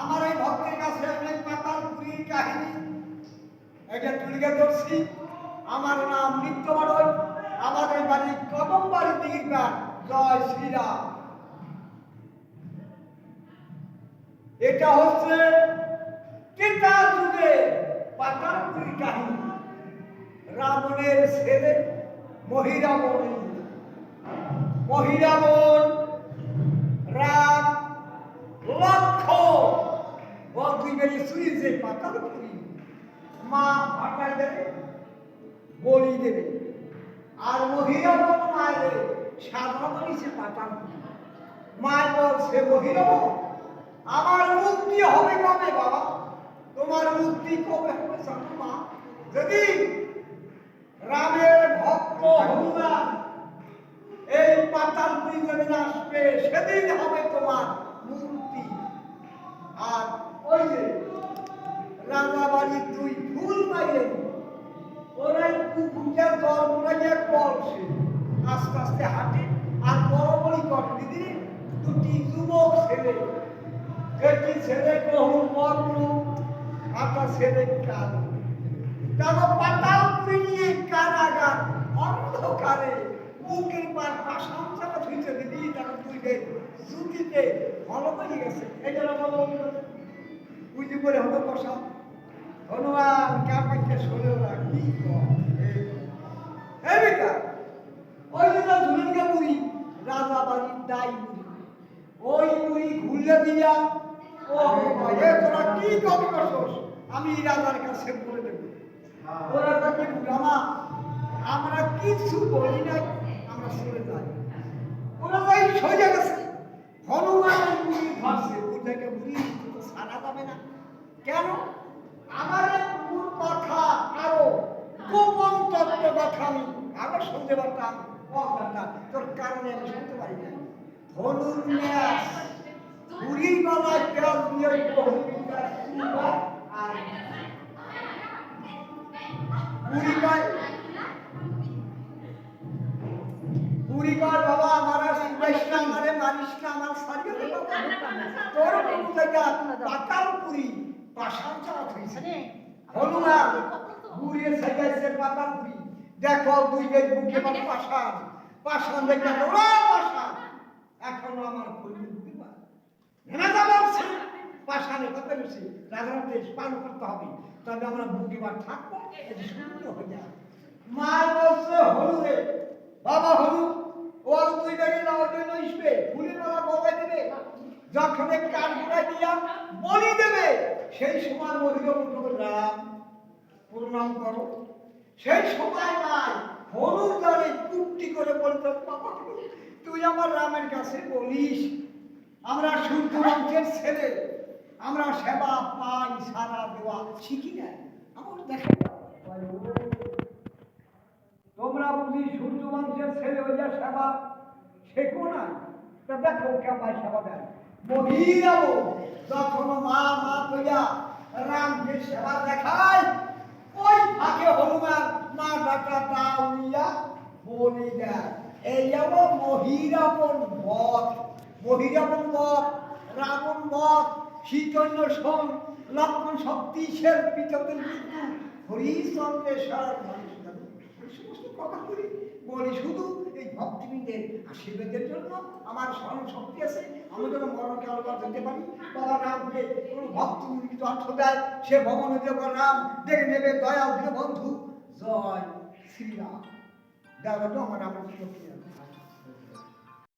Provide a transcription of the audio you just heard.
আমার এই ভক্তের কাছে অনেক পাতাল পুরীর কাহিনী। এটা তুলিকে ধরছি। আমার নাম নিত্য বাড়ই আমাদের বাড়ি কদম বাড়ি দিঘির জয় শ্রীরাম। এটা হচ্ছে কেতা যুগে পাতাল পুরীর কাহিনী। রাবণের ছেলে মহিরাবণ মহিরাবণ রাম লক্ষ। বদ্রীবেরি সুইজে পাতাল পুরি মা ভাটাই দেবে, বলি দেবে। আর মহিরাবণ মায়ের সাধারণ সে পাতাল পুরি মায় বলছে মহিরাবণ আমার মুক্তি হবে কবে বাবা? তোমার মুক্তি কবে হবে জানো মা? যদি রামের হনুমান এই পাতালপুরি যেদিন আসবে, সেদিন হবে তোমার মুক্তি আর ওই যে রাজাবাড়ির দুই ফুল পাইলেন ওরা কুকুরটার দল মোড়াইয়া কলসে। আস্তে আস্তে হাঁটে, আর বড় বড়ি কর। দিদি, দুটি যুবক ছেলে। একটি ছেলে বহু বর্ণ একটা ছেলে কালো। নিয়ে কারাগার অন্ধকারে বুকের পার পাশাম চাপা ধুইতে দিদি তারা দুইটে জুতিতে ভালো করে গেছে। জন্য বলো বুঝি করে হবে বসা। হনুমান কাপাইতে শোনে ওরা কি এই বেটা ওই যে না ঝুলনকে বুড়ি রাজা বাড়ির দাই ওই বুড়ি ঘুরলে দিয়া ও এ তোরা কি কবি করছস? আমি রাজার কাছে বলে দেব। ওরা তাকে বুড়ামা আমরা কিছু বলি নাই, আমরা সরে যাই। ওরা যাই, সরে গেছে। হনুমান বুড়ি ভাসছে বুড়িটাকে বুড়ি সারা যাবে না। কেন? আমার মূল কথা আরও, গোপন তত্ত্ব কথা আমি আরও শুনতে পারতাম তোর কারণে আমি শুনতে পারি না ধনুর ন্যাস বুড়ির তেল দিয়ে তোর জায়গা পাতাল পুরি পাশাল চালাত হয়েছে। হনুমান বুড়িয়ে সাইয়াছে পাতাল পুরি। দেখো দুই বেদ বুকে আমার পাশাল। পাশাল দেখে ওরা পাশাল। এখনও আমার খুলবে বুকে নেমে যাব পাশালে কত বেশি দেশ পালন করতে হবে। তবে আমরা বুদ্ধিমান থাকব শূন্য হয়ে যায়। মার বলছে হলু রে বাবা হলু ও আর তুই বেরিয়ে না ওই জন্য ইসবে ফুলের মালা বগাই দেবে যখন কান ঘুরাই দিয়া বলি দেবে, সেই সময় মহিলা বলতে রাম, প্রণাম করো। সেই সময় নাই হলুদ দলে কুট্টি করে বলতো তুই আমার রামের কাছে বলিস, আমরা সূর্য বংশের ছেলে, আমরা সেবা পাই সারা দেওয়া। শিখি না আমার দেখে তোমরা বুঝি সূর্য বংশের ছেলে ওই যে সেবা শেখো না তা দেখো কেমন সেবা দেয়। মহিলাও যখন মা মা কইয়া রামকে সেবা দেখায়, ওই ফাঁকে হনুমান, মা ডাকা বলি দেয়। এই যেমন মহিরাপন বধ। মহিরাপন বধ, রাবণ বধ, শীতন্য সোম লক্ষণ মৃত্যু হরিচন্দ্রের সারা মানুষ এই সমস্ত কথা বলি বলি, শুধু এই ভক্তিবৃন্দের আশীর্বাদের জন্য আমার স্মরণ শক্তি আছে, আমি যেন মরণকে আলোবার দিতে পারি। বাবা রামকে কোনো ভক্তিবৃন্দিত অর্থ দেয়, সে ভবনে দেব রাম, দেখে নেবে দয়া বন্ধু। জয় শ্রীরাম। দেওয়া আমার আমার শক্তি আছে